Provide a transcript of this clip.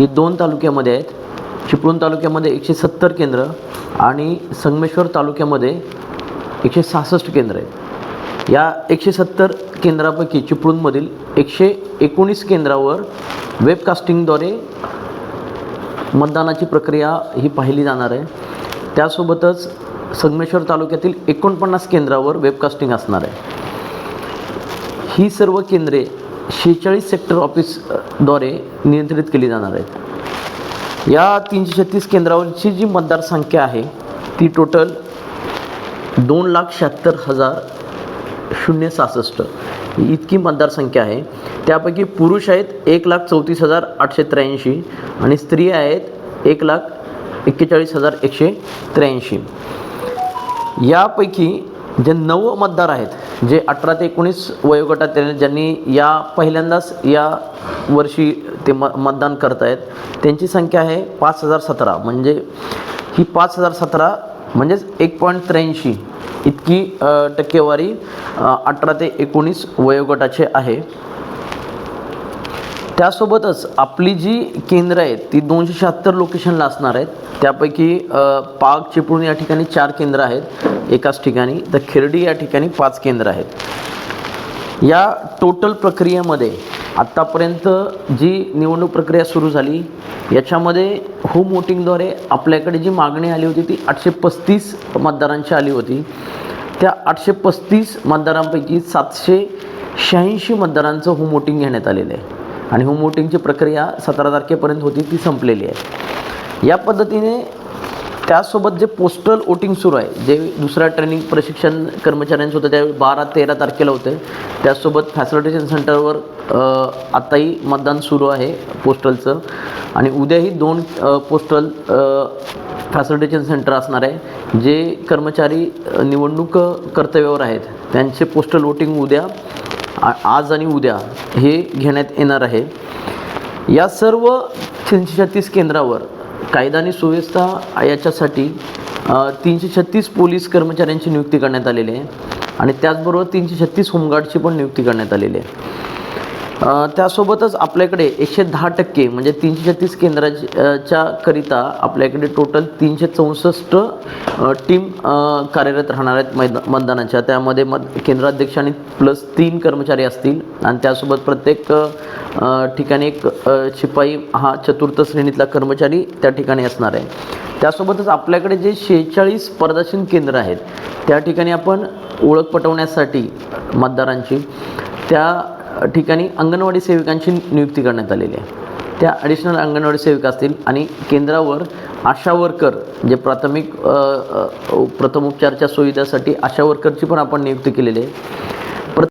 ही दोन तालुक्यामध्ये आहेत. चिपळूण तालुक्यामध्ये एकशे सत्तर केंद्र आणि संगमेश्वर तालुक्यामध्ये एकशे सहासष्ट केंद्र आहेत. या एकशे सत्तर केंद्रापैकी चिपळूणमधील एकशे एकोणीस केंद्रावर वेबकास्टिंगद्वारे मतदानाची प्रक्रिया ही पाहिली जाणार आहे. त्यासोबतच संगमेश्वर तालुक्यातील एकोणपन्नास केंद्रावर वेबकास्टिंग असणार आहे. ही सर्व केंद्रे शेहेचाळीस सेक्टर ऑफिसद्वारे नियंत्रित केली जाणार आहेत. या तीनशे छत्तीस केंद्रावरची जी मतदारसंख्या आहे ती टोटल दोन लाख शहात्तर हजार शून्य सहासष्ट इतकी मतदारसंख्या आहे. त्यापैकी पुरुष आहेत एक लाख चौतीस हजार आठशे त्र्याऐंशी आणि स्त्रिया आहेत एक लाख एक्केचाळीस हजार एकशे त्र्याऐंशी. यापैकी जे नव मतदार आहेत जे अठरा ते एकोणीस वयोगटात ज्यांनी या पहिल्यांदाच या वर्षी ते म मतदान करत आहेत त्यांची संख्या आहे पाच हजार सतरा. म्हणजे ही पाच हजार सतरा म्हणजेच एक पॉईंट त्र्याऐंशी इतकी टक्केवारी अठरा ते एकोणीस वयोगटाचे आहे. त्यासोबतच आपली जी केंद्र आहेत ती दोनशे शहात्तर लोकेशनला असणार आहेत. त्यापैकी पाग चिपळूण या ठिकाणी चार केंद्र आहेत. एकाच ठिकाणी तर खिरडी या ठिकाणी पाच केंद्र आहेत. या टोटल प्रक्रियेमध्ये आत्तापर्यंत जी निवडणूक प्रक्रिया सुरू झाली याच्यामध्ये होम वोटिंगद्वारे आपल्याकडे जी मागणी आली होती ती आठशे पस्तीस मतदारांची आली होती. त्या आठशे पस्तीस मतदारांपैकी सातशे शहाऐंशी मतदारांचं होम वोटिंग घेण्यात आलेलं आहे. आणि होम वोटिंगची प्रक्रिया सतरा तारखेपर्यंत होती ती संपलेली आहे. या पद्धतीने त्यासोबत जे पोस्टल वोटिंग सुरू आहे जे दुसऱ्या ट्रेनिंग प्रशिक्षण कर्मचाऱ्यांचं होतं त्यावेळी बारा तेरा तारखेला होते. त्यासोबत फॅसिलिटेशन सेंटरवर आत्ताही मतदान सुरू आहे पोस्टलचं आणि उद्याही दोन पोस्टल फॅसिलिटेशन सेंटर असणार आहे जे कर्मचारी निवडणूक कर्तव्यावर आहेत. त्यांचे पोस्टल वोटिंग उद्या आज आणि उद्या हे घेण्यात येणार आहे. या सर्व तीनशे छत्तीस केंद्रावर कायदा आणि सुव्यवस्था याच्यासाठी तीनशे छत्तीस पोलीस कर्मचाऱ्यांची नियुक्ती करण्यात आलेली आहे. आणि त्याचबरोबर तीनशे छत्तीस होमगार्डची पण नियुक्ती करण्यात आलेली आहे. त्यासोबतच आपल्याकडे एकशे दहा टक्के म्हणजे तीनशे छत्तीस केंद्राच्या करिता आपल्याकडे टोटल तीनशे चौसष्ट टीम कार्यरत राहणार आहेत मैदा मतदानाच्या. त्यामध्ये मत केंद्राध्यक्ष आणि प्लस तीन कर्मचारी असतील. आणि त्यासोबत प्रत्येक ठिकाणी एक शिपाई हा चतुर्थ श्रेणीतला कर्मचारी त्या ठिकाणी असणार आहे. त्यासोबतच आपल्याकडे जे शेहेचाळीस प्रदर्शन केंद्र आहेत त्या ठिकाणी आपण ओळख पटवण्यासाठी मतदारांची त्या ठिकाणी अंगणवाडी सेविकांची नियुक्ती करण्यात आलेली आहे. त्या ॲडिशनल अंगणवाडी सेविका असतील आणि केंद्रावर आशा वर्कर जे प्राथमिक प्रथमोपचारच्या सुविधासाठी आशा वर्करची पण आपण नियुक्ती केलेली आहे.